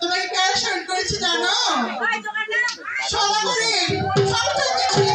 শরণ করেছি জানো? সমাজে সবথেকে ছেলে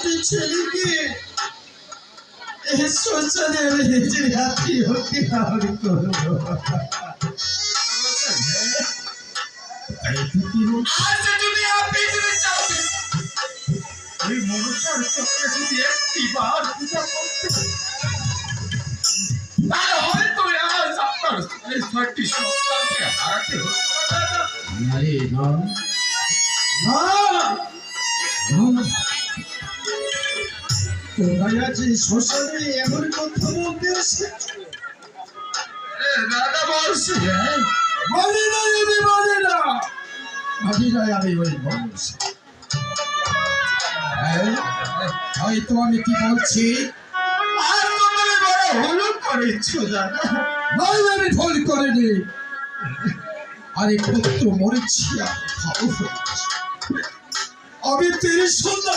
ছয়টি ছেলেকে নিজের হাতে হতে আর করব। আজ যদি আপনি যদি চান ওই মনুষ্যর চক্রে যদি একটি বার পূজা করতে তাহলে হয়তো আজ আপনার এই ছয়টি সন্তানকে হারাতে হতো না। দাদা। না। না। না। তোমরা আজ এই শ্মশানে এমন কথা বলতে এসেছ এ দাদা বলছি না আমি বলি না। আমি নয় আমি ওই মানুষ হ্যাঁ, হয়তো আমি কি বলছি? আর তো তুমি বড় হলু করেছ দাদা নয় আমি ভুল করিনি। আরে পুত্র মরেছি আমি তিরিশ সন্ধ্যা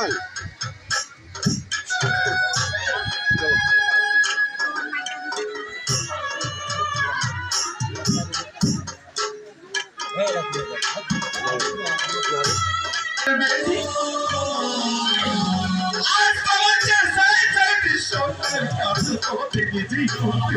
আজ কাছে তোমাকে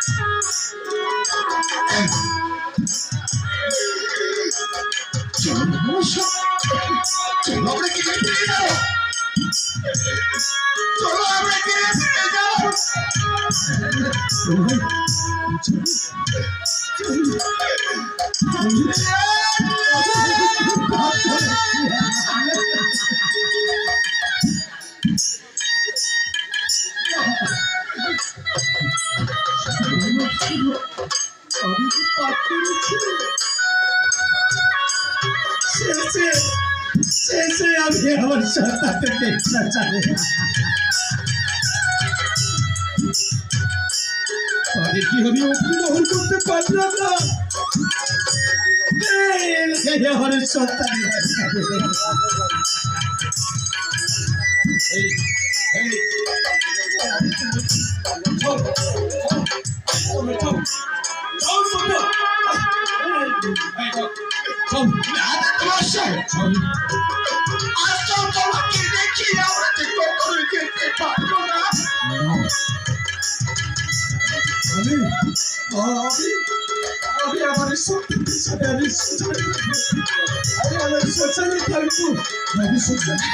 চলো আমরা কি ফিরে যাব চলো আমরা গিয়ে ফিরে যাব। আমার সন্তানকে দেখতে চাই তাদের কি আমি অগ্নিদহন করতে পারলাম না? আমার সন্তানের এই এই। আমি আমি আমি আমার সন্তানের সাথে আমি শ্মশানে আমি আমার শ্মশানে থাকব আমি শ্মশানে